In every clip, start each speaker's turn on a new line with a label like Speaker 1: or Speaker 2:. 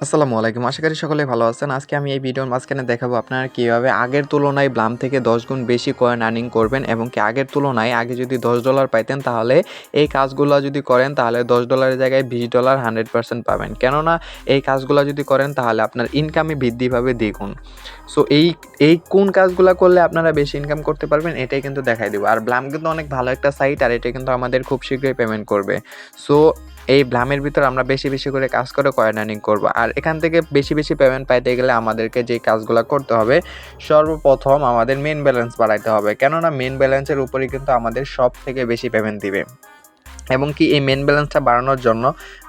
Speaker 1: আসসালামু আলাইকুম। আশা করি সকলে ভালো আছেন। আজকে আমি এই ভিডিওর মাঝখানে দেখাবো আপনারা কীভাবে আগের তুলনায় ব্লাম থেকে দশ গুণ বেশি কয়েন আর্নিং করবেন এবং কি আগের তুলনায় আগে যদি দশ ডলার পাইতেন তাহলে এই কাজগুলো যদি করেন তাহলে দশ ডলারের জায়গায় বিশ ডলার হান্ড্রেড পার্সেন্ট পাবেন। কেননা এই কাজগুলো যদি করেন তাহলে আপনার ইনকামে বৃদ্ধি পাবে দ্বিগুণ। সো এই এই কোন কাজগুলো করলে আপনারা বেশি ইনকাম করতে পারবেন এটাই কিন্তু দেখাই দেবো। আর ব্লাম কিন্তু অনেক ভালো একটা সাইট আর এটা কিন্তু আমাদের খুব শীঘ্রই পেমেন্ট করবে। সো এই ব্লামের ভিতর আমরা বেশি বেশি করে কাজ করে কয়েন আর্নিং করব। আর এখান থেকে বেশি বেশি পেমেন্ট পাইতে গেলে আমাদেরকে যে কাজগুলো করতে হবে, সর্বপ্রথম আমাদের মেন ব্যালেন্স বাড়াইতে হবে। কেননা মেন ব্যালেন্সের উপরেই কিন্তু আমাদের সব থেকে বেশি পেমেন্ট দিবে। এবং কি এই মেন ব্যালেন্সটা বাড়ানোর জন্য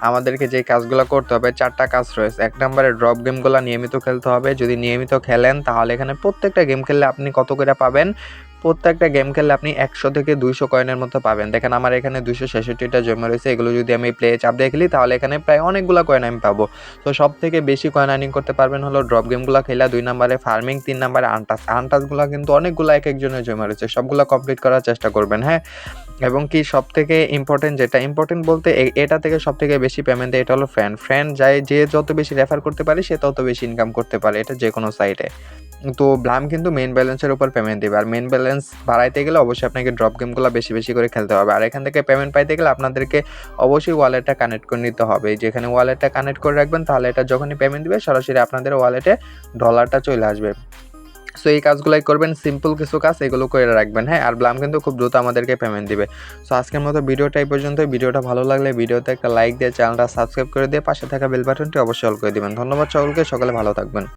Speaker 1: আমাদেরকে যে কাজগুলো করতে হবে, চারটা কাজ রয়েছে। এক নম্বরে ড্রপ গেমগুলো নিয়মিত খেলতে হবে। যদি নিয়মিত খেলেন তাহলে এখানে প্রত্যেকটা গেম খেললে আপনি কত করে পাবেন? প্রত্যেকটা গেম খেললে আপনি একশো থেকে দুইশো কয়েনের মতো পাবেন। দেখেন আমার এখানে দুইশো ছেষট্টিটা জমা রয়েছে, এগুলো যদি আমি প্লে চাপ দিয়ে খেলি, তাহলে এখানে প্রায় অনেকগুলো কয়েন আমি পাবো। তো সব থেকে বেশি কয়েন আর্নিং করতে পারবেন হলো ড্রপ গেমগুলো খেলা, দুই নম্বরে ফার্মিং তিন নম্বরে আনটাস আনটাসগুলো কিন্তু অনেকগুলো এক একজনের জমা রয়েছে, সবগুলো কমপ্লিট করার চেষ্টা করবেন হ্যাঁ? এবং কি সব থেকে ইম্পর্টেন্ট যেটা ইম্পর্টেন্ট বলতে এটা থেকে সব থেকে বেশি পেমেন্ট দেয়, এটা হলো ফ্রেন্ড ফ্রেন্ড যায়, যে যত বেশি রেফার করতে পারে, সে তত বেশি ইনকাম করতে পারে, এটা যে কোনো সাইটে তো ব্লাম কিন্তু মেন ব্যালেন্সের উপর পেমেন্ট দেবে। আর মেন ব্যালেন্স বাড়াইতে গেলে অবশ্যই আপনাকে ড্রপ গেমগুলো বেশি বেশি করে খেলতে হবে। আর এখান থেকে পেমেন্ট পাইতে গেলে আপনাদেরকে অবশ্যই ওয়ালেটটা কানেক্ট করে নিতে হবে। যেখানে ওয়ালেটটা কানেক্ট করে রাখবেন, তাহলে এটা যখনই পেমেন্ট দিবে, সরাসরি আপনাদের ওয়ালেটে ডলারটা চলে আসবে। সো এই কাজগুলাই করবেন সিম্পল কিছু কাজ, এগুলো করে রাখবেন হ্যাঁ? আর ব্লাম কিন্তু খুব দ্রুত আমাদেরকে পেমেন্ট দিবে। সো আজকের মতো ভিডিওটা এই পর্যন্ত ভিডিওটা ভালো লাগলে ভিডিওতে একটা লাইক দিয়ে চ্যানেলটা সাবস্ক্রাইব করে দিয়ে পাশে থাকা বেল বাটনটি অবশ্যই অল করে দিবেন। ধন্যবাদ সকলকে। সকালে ভালো থাকবেন।